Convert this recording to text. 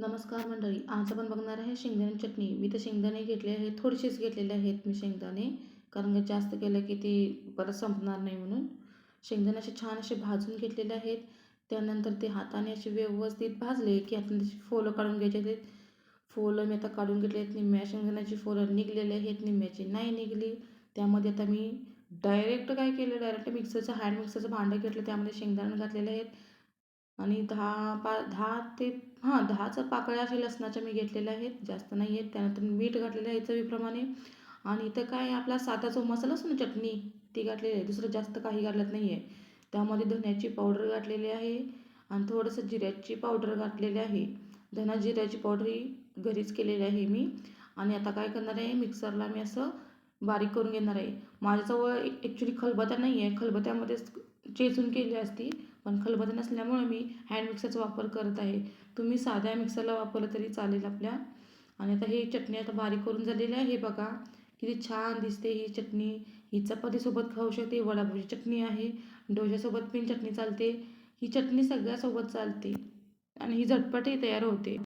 नमस्कार मंडळी आज आपण बघणार आहे शेंगदाणे चटणी. मी तर शेंगदाणे घेतले आहेत थोडीशीच घेतलेले आहेत मी शेंगदाणे कारण का जास्त केलं की ती परत संपणार नाही म्हणून. शेंगदाणे असे छान असे भाजून घेतलेले आहेत. त्यानंतर ते हाताने असे व्यवस्थित भाजले की आता त्याची फोलं काढून घ्यायचे आहेत. फोलं मी आता काढून घेतले आहेत. निम्म्या शेंगदाण्याची फोलं निघलेली आहेत. निम्म्याची नाही निघली. त्यामध्ये आता मी डायरेक्ट काय केलं? डायरेक्ट मिक्सरचं हँड मिक्सरचं भांडं घेतलं. त्यामध्ये शेंगदाणे घातलेले आहेत. आणि दहा पा दहा ते हां दहाचं पाकळ्या असे लसणाच्या मी घेतलेल्या आहेत. जास्त नाही आहेत. त्यानंतर मीठ घातलेलं आहे चवीप्रमाणे. आणि इथं काय आपला साधा जो मसाला असतो ना चटणी ती घातलेली आहे. दुसरं जास्त काही घालत नाही आहे. त्यामध्ये धन्याची पावडर घातलेली आहे आणि थोडंसं जिऱ्याची पावडर घातलेली आहे. धना जिऱ्याची पावडर ही घरीच केलेली आहे मी. आणि आता काय करणार आहे मिक्सरला मी असं बारीक करून घेणार आहे. माझ्याजवळ ॲक्च्युली खलबत्ता नाही आहे. खलबत्त्यामध्येच चेचून केली असती पण खलबत्ता नसल्यामुळे मी हँड मिक्सरचा वापर करत आहे. तुम्ही साध्या मिक्सरला वापरलं तरी चालेल आपल्या. आणि आता ही चटणी आता बारीक करून झालेली आहे हे बघा. किती छान दिसते ही चटणी. ही चपातीसोबत खाऊ शकते वडापावची चटणी आहे. डोश्यासोबत पण चटणी चालते. ही चटणी सगळ्यासोबत चालते. आणि ही झटपटही तयार होते.